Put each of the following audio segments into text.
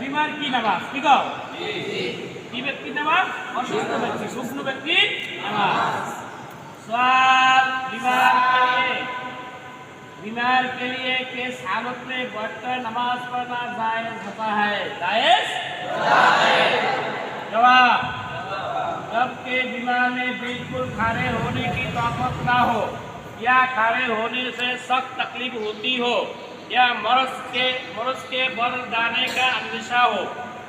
বিমার কি নামাজ কি কও কি ব্যক্তি নামাজ অসুস্থ ব্যক্তি সুস্থ ব্যক্তি নামাজ सवाल बीमार के लिए बीमार के लिए किस हालत में बैठकर नमाज पढ़ना जायज होता है जायज जवाब जबकि बीमार में बिल्कुल खड़े होने की ताकत ना हो या खड़े होने से सख्त तकलीफ होती हो या मर्ज के मर्ज के बढ़ जाने का अंदेशा हो,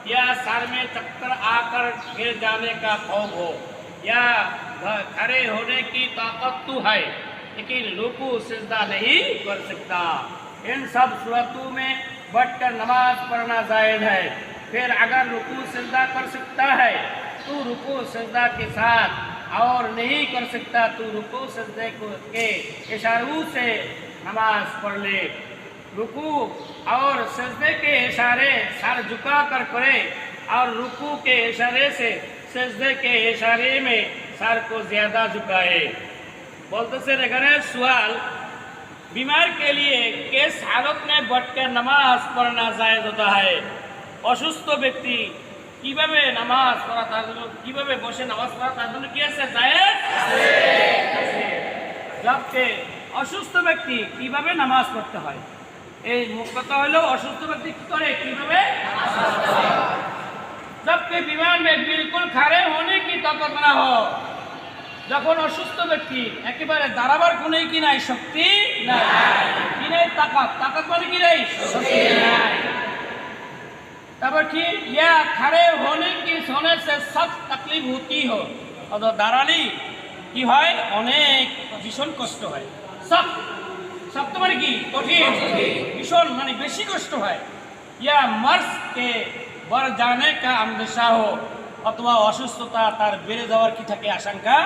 या सर में चक्कर आकर गिर जाने का खौफ हो, या खड़े होने की ताकत तो है, लेकिन रुकू सिजदा नहीं कर सकता। इन सब सूरतों में बैठकर नमाज़ पढ़ना जायज़ है। फिर अगर रुकू सिजदा कर सकता है तो रुकू सिजदा के साथ और नहीं कर सकता तो रुकू सजदे को, के इशारों से नमाज़ पढ़ ले। रुकू और सजदे के इशारे सर झुका कर करे और रुकू के इशारे से सजदे के इशारे में सर को ज्यादा झुकाए बोलते से रखने सवाल बीमार के लिए किस हालत में बैठकर नमाज पढ़ना जायज होता है অসুস্থ ব্যক্তি কিভাবে নামাজ পড়া তার জন্য কিভাবে বসে নামাজ পড়া তার জন্য কি আছে জায়েজ জবকে অসুস্থ ব্যক্তি কিভাবে নামাজ পড়তে হয় এই মুখ কথা হলো অসুস্থ ব্যক্তি কি করে? কীভাবে? जबकि বিমান में बिल्कुल खारे होने की ताकत ना हो যখন অসুস্থ ব্যক্তি একেবারে দাঁড়াবার কোনো কি নাই, শক্তি নাই। কি নাই? তাকাত। তাকাত মানে কি নাই শক্তি তারপর কি? ইয়া খারে, হোনে কি সোনে সে সব তকলিফ হতি হো? অত দাঁড়ালি কি হয়? অনেক ভীষণ কষ্ট হয়। সব সপ্তমের কি? কঠিন? ভীষণ মানে বেশি কষ্ট হয়। ইয়া মার্সকে বর জানে কা আন্দেশা হো, অথবা অসুস্থতা তার বেড়ে যাওয়ার কি থাকে? আশঙ্কা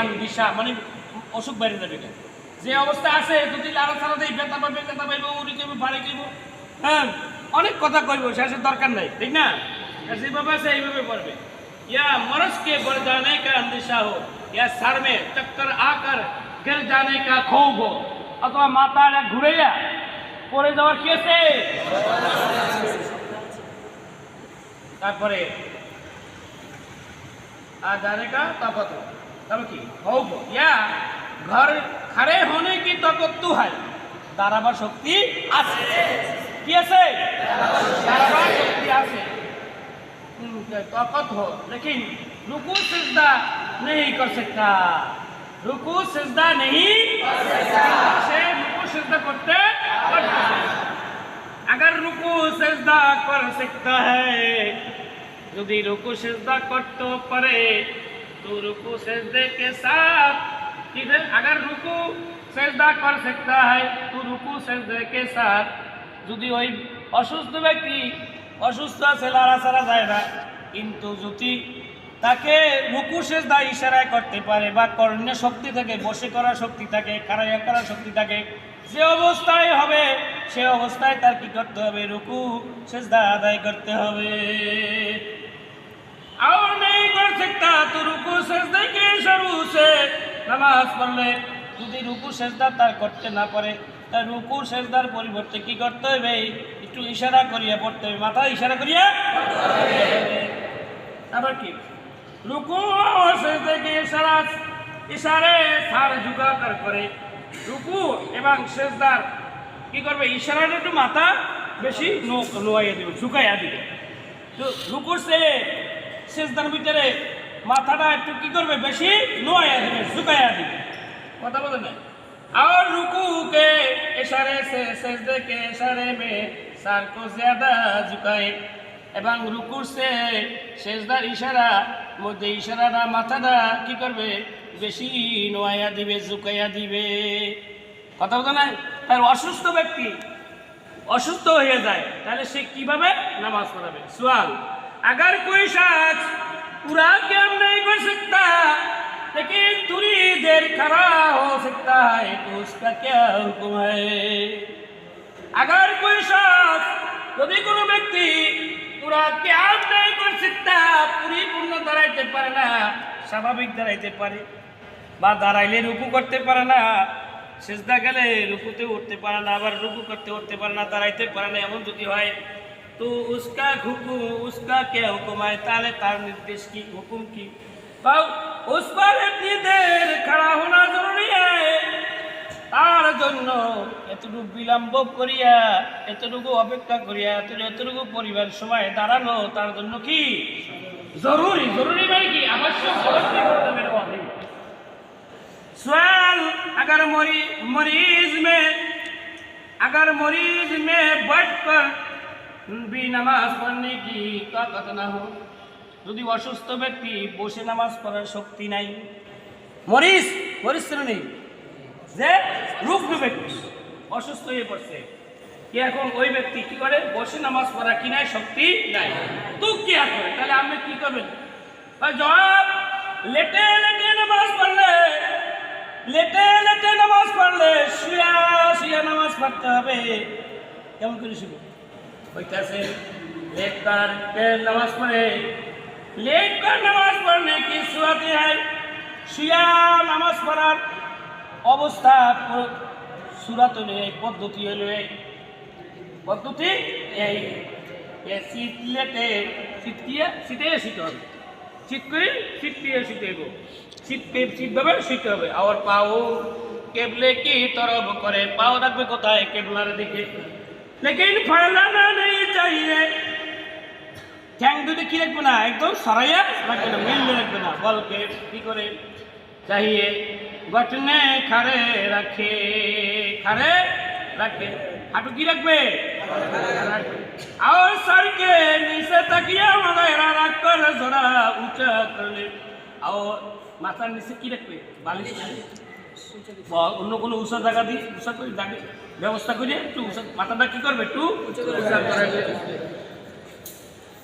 আন্দিশা মানে অসুখ বেড়ে যাবে যে অবস্থা আছে, যদি লালা ছাড়াতেই বেতা পাবে বেতা পাইব, উড়ি কেব বাড়ি কেব হ্যাঁ অনেক কথা কইব, শেষের দরকার নাই, ঠিক না? যেভাবে আছে, এইভাবে পড়বে ইয়া মরসকে বর জানে কা আন্দেশা হো, ইয়া सर চক্কর আকার, গের জানে কা का खौफ अथवा माता घुरे পড়ে যাওয়ার কি আছে তারপরে आ जाने का ताकत हो तब की खौफ हो या घर खड़े होने की ताकत तो है দাঁড়াবার শক্তি আছে কি আছে দাঁড়াবার শক্তি আছে हम्म, ताकत हो लेकिन रुकू सिजदा नहीं कर सकता रुकू सिजदा नहीं कर सकता से रुकू सिजदा करते करते हैं। अगर रुकू सिजदा कर सकता है यदि रुकू सिजदा करते परे तो रुकू सिजदे के साथ ठीक है अगर रुकू सिजदा कर सकता है तो रुकू सिजदे के साथ যদি ওই অসুস্থ ব্যক্তি অসুস্থ আছে লাড়াচাড়া যায় না কিন্তু যদি তাকে রুকু সেজদা ইশারায় করতে পারে বা কর্ণ শক্তি থাকে বসে করার শক্তি থাকে খারাইয়া করার শক্তি থাকে যে অবস্থায় হবে সে অবস্থায় তার কি করতে হবে রুকু সেজদা আদায় করতে হবে और नहीं कर सकता तो रुकू सजदे के शुरू से নামাজ পড়লে যদি রুকু সেজদা তার করতে না পারে তার রুকু সেজদার পরিবর্তে কি করতে হবে একটু ইশারা করিয়া পড়তে হবে মাথা ইশারা করিয়া আবার কি রুকু ও সেজদে কে ইশারা ইশারে সার ঝুঁকা কর করে রুকু এবং সেজদার কি করবে ইশারাটা একটু মাথা বেশি নো নোয়াইয়া দিবে ঝুঁকাইয়া দিবে তো রুকুর সে সেজদার ভিতরে মাথাটা একটু কি করবে বেশি নোয়াইয়া দিবে ঝুঁকাইয়া দিবে কথা বলে না और रुकू के इशारे से सजदे के इशारे में सर को ज्यादा झुकाए এবং রুকুর সে সেজদার ইশারা মধ্যে ইশারাটা মাথাটা কি করবে বেশি নোয়াইয়া দিবে ঝুঁকাইয়া দিবে কথা বলতে না তার অসুস্থ ব্যক্তি অসুস্থ হয়ে যায় তাহলে সে কিভাবে নামাজ পড়াবে सवाल अगर कोई शख्स पूरा काम नहीं कर सकता लेकिन थोड़ी देर खड़ा हो सकता है तो उसका क्या हुक्म है अगर कोई शख्स যদি কোনো ব্যক্তি পুরা ক্যাম নাই করে শিখতা পরিপূর্ণ দাঁড়াইতে পারে না স্বাভাবিক দাঁড়াইতে পারে বা দাঁড়াইলে রুকু করতে পারে না সেজদা গেলে রুকুতে উঠতে পারে না আবার রুকু করতে উঠতে পারে না দাঁড়াইতে পারে না এমন যদি হয় তো উসকা হুকুম উসকা কে হুকুম হয় তাহলে তার নির্দেশ কি হুকুম কি তাও উস पर इतनी देर खड़ा होना जरूरी है তার জন্য এতটুকু বিলম্ব করিয়া, এতটুকু অপেক্ষা করিয়া, এতটুকু পরিবার সময় দাঁড়ানো, তার জন্য কি? জরুরি জরুরি মানে কি? আবশ্যক سوال اگر مری مریض میں اگر مریض میں بیٹھ کر নামাজ পড়নে কি? তাকত না হো যদি অসুস্থ ব্যক্তি বসে নামাজ পড়ার শক্তি নাই। মরিস পরিশ্রম নেই যে রুগ্ন ব্যক্তি, অসুস্থ হয়ে পড়ছে। কে এখন ওই ব্যক্তি কি করে? বসে নামাজ পড়া কি নাই, শক্তি নাই। তু কি আর করে তাহলে আপনি কি করবেন? জবাব লেটে লেটে নামাজ পড়লে, লেটে লেটে নামাজ পড়লে শুয়া শুয়া নামাজ পড়তে হবে। কেমন করে শুভ হইতেছে, লেট কর নামাজ পড়ে। লেট কর নামাজ পড়লে কি শুয়াতে হয়? শুয়া নামাজ পড়ার অবস্থা সুরাত এই পদ্ধতি হলো এই। পদ্ধতি এই। এ শীত লেটে শীত শীতে হবে। শীত করে শীত দিয়ে শীতে হইব শীত শীতভাবে শীতে হবে। আবার পাও কেবলে কি তরফ করে? পাও রাখবে কোথায় কেবলার দিকে? লেকিন ফেলানা নেই চাইয়ে। ঠ্যাং দুটো কি রাখবে না? একদম সরাইয়া রাখবে না মিললে রাখবে না। বলকে কি করে? চাহিয়ে গঠনে খারে রাখে খারে রাখে হাঁটু কি রাখবে और सर के नीचे तकिया वगैरह रख कर जरा ऊंचा कर ले और মাথার নিচে কি রাখবে বালিশ বা অন্য কোনো উষা জায়গা দিয়ে উষা করে জাগে ব্যবস্থা করে একটু উষা মাথাটা কি করবে একটু উষা করে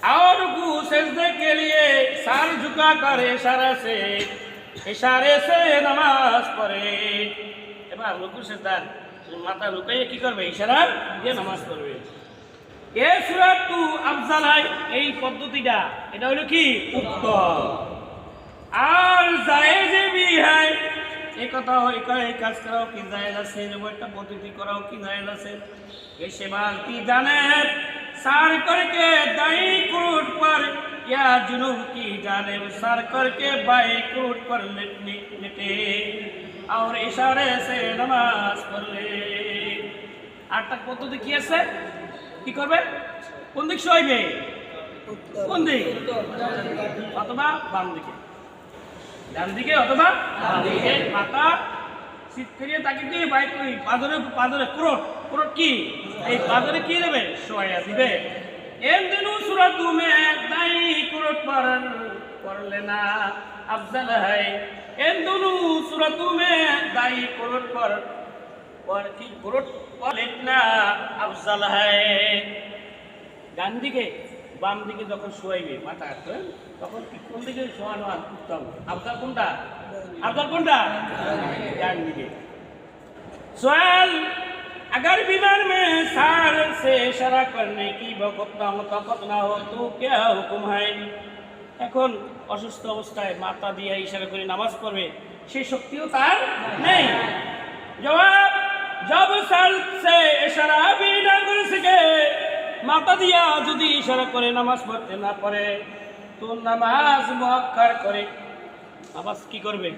और रुकू सजदे के लिए सार झुका कर इशारा से ইশারে সে নামাজ পড়ে। এবার রুকু সেদান মাথা লুকাইয়ে কি করবে? ইশারা দিয়ে নামাজ পড়বে। এ সুরাতু আফজাল হয় এই পদ্ধতিটা, এটা হলো কি? উত্তম আর জায়েজে বি হয় এই কথা হয় এই কাজ করাও কি জায়েজ আছে? এরকম একটা পদ্ধতি করাও কি জায়েজ আছে? এ সেমাল কি জানে, সার করে কে দায়ী করুট পারে। या जुनूब की जानेब सार करके बाई कूट पर लिटने लिटे और इशारे से नमाज पढ़ ले আটটা পদ্ধতি কি আছে কি করবে কোন দিক সইবে কোন দিক অথবা বাম দিকে ডান দিকে অথবা বাম দিকে মাথা শীত করিয়ে তাকে দিয়ে বাইক করি পাদরে পাদরে ক্রোট ক্রোট কি এই পাদরে কি দেবে সোয়া দিবে এন দিনু সুরত মে দাই ক্রোট पर कर लेना अफजल है इन दोनों सूरतों में दाई क्रोट पर पर की क्रोट पर लेटना अफजल है ডান দিকে বাম দিকে যখন শোয়াইবে মাথা হাতে, তখন কি কোন দিকে শোয়ানো আর উত্তম আবদার কোনটা আবদার কোনটা ডান দিকে सवाल अगर बीमार में सार से इशारा करने की वक़्त ना हो ताकत ना हो तो क्या हुक्म है এখন অসুস্থ অবস্থায় মাথা দিয়ে ইশারা করে নামাজ পড়বে সেই শক্তিও তার নেই জবাব জব সাল সে ইশারা भी না করে সকে মাথা দিয়া যদি ইশারা করে নামাজ পড়তে না পারে তো নামাজ মুআক্কার করে নামাজ কি করবে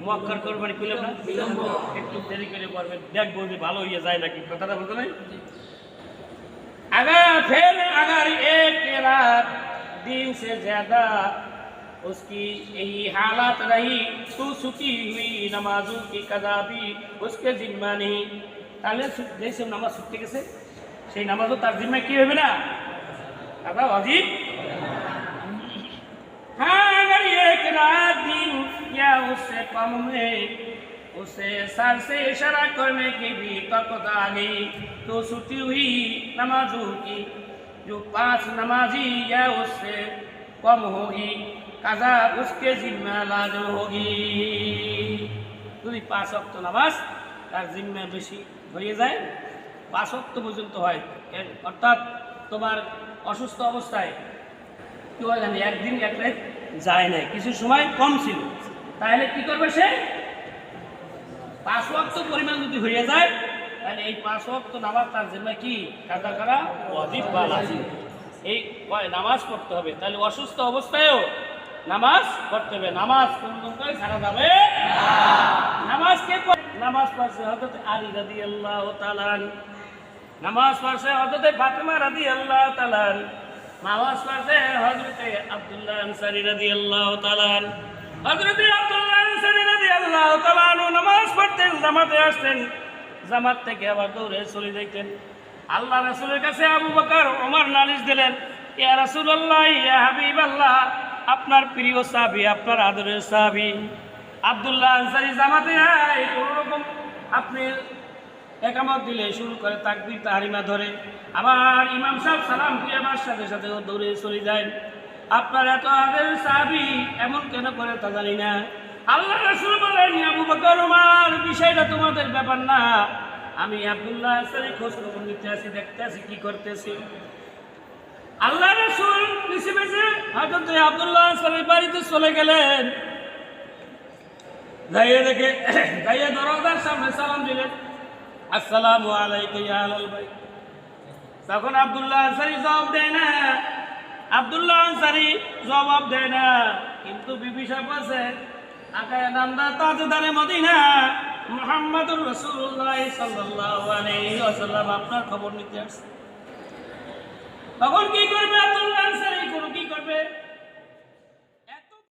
মুআক্কার করবে মানে কইলাম না বিলম্ব একটু দেরি করে পড়বে দেখবো যে ভালো হয়ে যায় নাকি কথাটা বলতে নাই अगर फिर अगर एक रात दिन से ज्यादा उसकी यही हालत रही तो छुटी हुई नमाजों की कदा भी उसके जिम्मा नहीं তাহলে সু- যেই সব নামাজ ছুটতে গেছে সেই নামাজও তার জিম্মায় কি হবে না কাদা অজিব हाँ अगर एक रात दिन या उससे कम में उसे सर से इशारा करने की भी ताकत आ गई तो छुट्टी हुई नमाजों की जो पांच नमाजी या उससे कम होगी काजा उसके जिम्मा लाजम होगी যদি পাঁচ অক্ত নামাজ তার জিম্মা বেশি হয়ে যায় পাঁচ অক্ত পর্যন্ত হয় এর অর্থাৎ তোমার অসুস্থ অবস্থায় কি হয় জানি একদিন এক রাত যায় নাই কিছু সময় কম ছিল তাহলে কি করবে সে? পাঁচ ওয়াক্ত পরিমাণ যদি হয়ে যায়, তাহলে এই পাঁচ ওয়াক্ত নামাজ তার জন্য কি? কাজা করা ওয়াজিব বা লাজিম। এই নামাজ পড়তে হবে। তাহলে অসুস্থ অবস্থায়ও নামাজ পড়তে হবে। নামাজ কোন করে ছাড়া যাবে নামাজ কে নামাজ পড়ছে হজরত আলী রাদিয়াল্লাহু আল্লাহ তালান নামাজ পড়ছে হজরত ফাতেমা রাদিয়াল্লাহু আল্লাহ তালান নামাজ পড়ছে হজরত আব্দুল্লাহ আনসারী রাদিয়াল্লাহু আল্লাহ আনহু। হজরত তাআলা আনহু নামাজ পড়তেন, জামাতে আসতেন। জামাত থেকে আবার দৌড়ে চলে যাইতেন। আল্লাহ রাসূলের কাছে আবু বকর, ওমর নালিশ দিলেন, ইয়া রাসূলুল্লাহ, ইয়া হাবিবাল্লাহ, আপনার প্রিয় সাহাবী, আপনার আদরের সাহাবী, আব্দুল্লাহ আনসারী জামাতে আয়, কোনো রকম আপনি একামত দিলে শুরু করে তাকবির, তাহারিমা ধরে। আবার ইমাম সাহেব সালাম দিয়ে আমার সাথে সাথে দৌড়ে চলে যায় আপনার এত আদের সাহাবি এমন কেন করে তা জানি না। আল্লাহ রাসূল বলেন আবু বকর ওমর বিষয়টা তোমাদের ব্যাপার না। আমি আব্দুল্লাহ আনসারী খোঁজ খবর নিতে আসি, দেখতে আসি কি করতেছি। আল্লাহ রাসূল পিছে পিছে হযরত আব্দুল্লাহ আনসারীর বাড়িতে চলে গেলেন। যাইয়ে দেখে, যাইয়ে দরজার সামনে সালাম দিলেন। আসসালামু আলাইকুম ইয়া আহলাল বাইত। তখন আব্দুল্লাহ আনসারী জবাব দেয়, না আব্দুল্লাহ আনসারি জবাব দেয় না। কিন্তু বিবি সাহেব আছে আকায় নামদা তাজদারে মদিনা, মোহাম্মদুর রাসূলুল্লাহ সাল্লাল্লাহু আলাইহি ওয়াসাল্লাম। আপনার খবর নিতে আসছে। তখন কি করবে আব্দুল্লাহ আনসারি? কোন কি করবে?